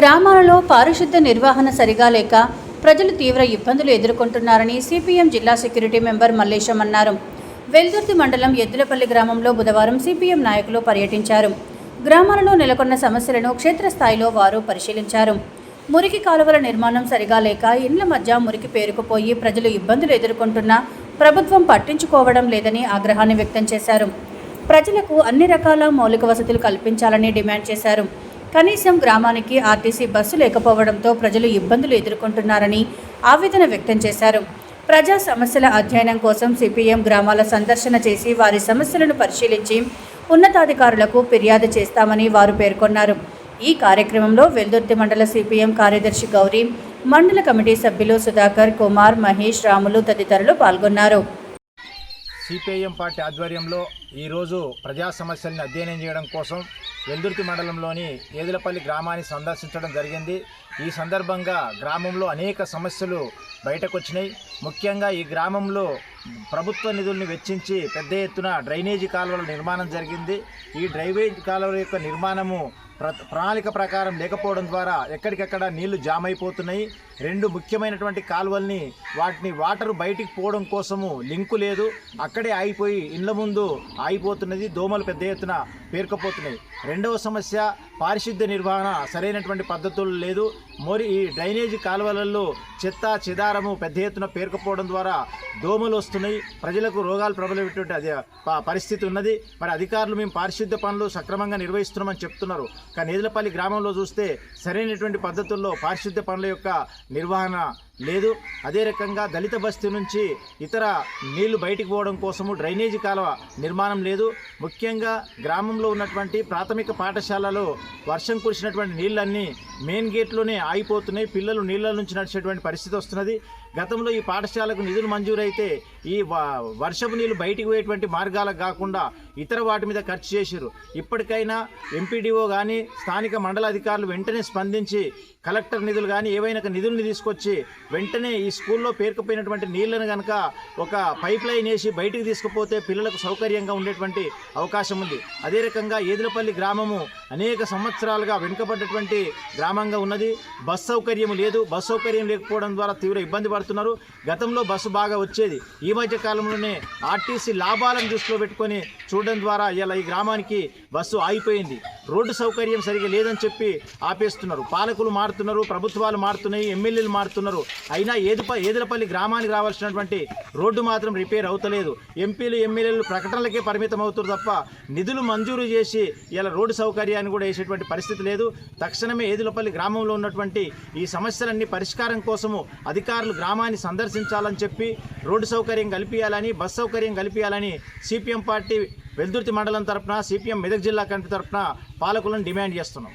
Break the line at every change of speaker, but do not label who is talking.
గ్రామాలలో పారిశుద్ధ నిర్వహణ సరిగా లేక ప్రజలు తీవ్ర ఇబ్బందులు ఎదుర్కొంటున్నారని సిపిఎం జిల్లా సెక్యూరిటీ మెంబర్ మల్లేశం అన్నారు. వెల్దుర్తి మండలం ఎద్దులపల్లి గ్రామంలో బుధవారం సిపిఎం నాయకులు పర్యటించారు. గ్రామాలలో నెలకొన్న సమస్యలను క్షేత్రస్థాయిలో వారు పరిశీలించారు. మురికి కాలువల నిర్మాణం సరిగా లేక ఇండ్ల మధ్య మురికి పేరుకుపోయి ప్రజలు ఇబ్బందులు ఎదుర్కొంటున్నా ప్రభుత్వం పట్టించుకోవడం లేదని ఆగ్రహాన్ని వ్యక్తం చేశారు. ప్రజలకు అన్ని రకాల మౌలిక వసతులు కల్పించాలని డిమాండ్ చేశారు. కనీసం గ్రామానికి ఆర్టీసీ బస్సు లేకపోవడంతో ప్రజలు ఇబ్బందులు ఎదుర్కొంటున్నారని ఆవేదన వ్యక్తం చేశారు. ప్రజా సమస్యల అధ్యయనం కోసం సిపిఎం గ్రామాల సందర్శన చేసి వారి సమస్యలను పరిశీలించి ఉన్నతాధికారులకు ఫిర్యాదు చేస్తామని వారు పేర్కొన్నారు. ఈ కార్యక్రమంలో వెల్దుర్తి మండల సిపిఎం కార్యదర్శి గౌరీ మండల కమిటీ సభ్యులు సుధాకర్ కుమార్ మహేష్ రాములు తదితరులు పాల్గొన్నారు.
సిపిఐఎం పార్టీ ఆధ్వర్యంలో ఈరోజు ప్రజా సమస్యలను అధ్యయనం చేయడం కోసం వెల్దుర్తి మండలంలోని ఏదులపల్లి గ్రామాన్ని సందర్శించడం జరిగింది. ఈ సందర్భంగా గ్రామంలో అనేక సమస్యలు బయటకొచ్చినాయి. ముఖ్యంగా ఈ గ్రామంలో ప్రభుత్వ నిధుల్ని వెచ్చించి పెద్ద ఎత్తున డ్రైనేజీ కాలువల నిర్మాణం జరిగింది. ఈ డ్రైనేజీ కాలువల యొక్క నిర్మాణము ప్రణాళిక ప్రకారం లేకపోవడం ద్వారా ఎక్కడికక్కడ నీళ్ళు జామ్ అయిపోతున్నాయి రెండు ముఖ్యమైనటువంటి కాలువల్ని వాటిని వాటర్ బయటికి పోవడం కోసము లింకు లేదు. అక్కడే ఆగిపోయి ఇండ్ల ముందు ఆగిపోతున్నది దోమలు పెద్ద ఎత్తున పేర్కపోతున్నాయి. రెండవ సమస్య పారిశుద్ధ్య నిర్వహణ సరైనటువంటి పద్ధతులు లేదు. మరి ఈ డ్రైనేజీ కాలువలలో చెత్త చెదారము పెద్ద ఎత్తున పేరుకపోవడం ద్వారా దోమలు వస్తున్నాయి. ప్రజలకు రోగాలు ప్రబలేటువంటి అది పరిస్థితి ఉన్నది. మరి అధికారులు మేము పారిశుద్ధ్య పనులు సక్రమంగా నిర్వహిస్తున్నామని చెప్తున్నారు. కానీ నేదులపల్లి గ్రామంలో చూస్తే సరైనటువంటి పద్ధతుల్లో పారిశుద్ధ్య పనుల యొక్క నిర్వహణ లేదు అదే రకంగా దళిత బస్తీ నుంచి ఇతర నీళ్ళు బయటికి పోవడం కోసము డ్రైనేజీ కాలువ నిర్మాణం లేదు. ముఖ్యంగా గ్రామంలో ఉన్నటువంటి ప్రాథమిక పాఠశాలలో వర్షం కురిసినటువంటి నీళ్ళన్నీ మెయిన్ గేట్లోనే ఆగిపోతున్నాయి. పిల్లలు నీళ్ళ నుంచి నడిచేటువంటి పరిస్థితి వస్తున్నది. గతంలో ఈ పాఠశాలకు నిధులు మంజూరైతే ఈ వ- వర్షపు నీళ్ళు బయటికి పోయేటువంటి మార్గాలకు కాకుండా ఇతర వాటి మీద ఖర్చు చేశారు ఇప్పటికైనా ఎంపీడీఓ కానీ స్థానిక మండల అధికారులు వెంటనే స్పందించి కలెక్టర్ నిధులు కానీ ఏవైనా నిధుల్ని తీసుకొచ్చి వెంటనే ఈ స్కూల్లో పేరుకుపోయినటువంటి నీళ్ళను కనుక ఒక పైప్ లైన్ వేసి బయటికి తీసుకుపోతే పిల్లలకు సౌకర్యంగా ఉండేటువంటి అవకాశం ఉంది. అదే రకంగా ఏదులపల్లి గ్రామము అనేక సంవత్సరాలుగా వెనుకబడ్డటువంటి గ్రామంగా ఉన్నది. బస్ సౌకర్యం లేదు. బస్ సౌకర్యం లేకపోవడం ద్వారా తీవ్ర ఇబ్బంది పడుతున్నారు. గతంలో బస్సు బాగా వచ్చేది. ఈ మధ్య కాలంలోనే ఆర్టీసీ లాభాలను దృష్టిలో పెట్టుకొని చూడడం ద్వారా ఇలా ఈ గ్రామానికి బస్సు ఆగిపోయింది. రోడ్డు సౌకర్యం సరిగా లేదని చెప్పి ఆపేస్తున్నారు. పాలకులు మారుతున్నారు. ప్రభుత్వాలు మారుతున్నాయి. ఎమ్మెల్యేలు మారుతున్నారు. అయినా ఏదుప ఏదులపల్లి గ్రామానికి రావాల్సినటువంటి రోడ్డు మాత్రం రిపేర్ అవుతలేదు. ఎంపీలు ఎమ్మెల్యేలు ప్రకటనలకే పరిమితం అవుతారు తప్ప నిధులు మంజూరు చేసి ఇలా రోడ్డు సౌకర్యాన్ని కూడా వేసేటువంటి పరిస్థితి లేదు. తక్షణమే ఏదులపల్లి గ్రామంలో ఉన్నటువంటి ఈ సమస్యలన్నీ పరిష్కారం కోసము అధికారులు గ్రామాన్ని సందర్శించాలని చెప్పి రోడ్డు సౌకర్యం కల్పించాలని బస్ సౌకర్యం కల్పించాలని సిపిఎం పార్టీ వెల్దుర్తి మండలం తరపున సిపిఎం మెదక్ జిల్లా కమిటీ తరపున పాలకులను డిమాండ్ చేస్తున్నాం.